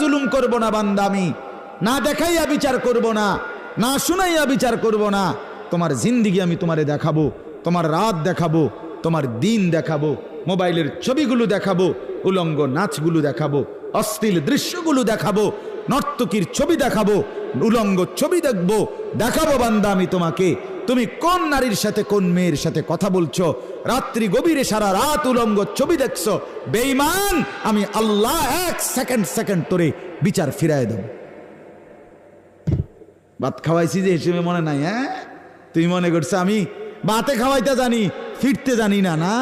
জুলুম করব না বান্দা আমি। না দেখাইয়া বিচার করব না না শুনাইয়া বিচার করব না। তোমার জিন্দিগি আমি তোমারে দেখাবো, তোমার রাত দেখাবো, তোমার দিন দেখাবো, মোবাইলের ছবিগুলো দেখাবো, উলঙ্গ নাচগুলো দেখাবো, অশ্লীল দৃশ্যগুলো দেখাবো, নর্তকীর ছবি দেখাবো, উলঙ্গ ছবি দেখব, দেখাবো বান্দা আমি তোমাকে। তুমি কোন নারীর সাথে, কোন মেয়ের সাথে কথা বলছো? রাত্রি গভীরে সারা রাত উলঙ্গ ছবি দেখছ? বেইমান আমি আল্লাহ এক সেকেন্ড সেকেন্ড তোরে বিচার ফিরায় দেব। ভাত খাওয়াইছি যে হিসেবে মনে নাই হ্যাঁ? তুই মনে করছ আমি বাতে খাওয়াইতে জানি, ফিরতে জানি না না?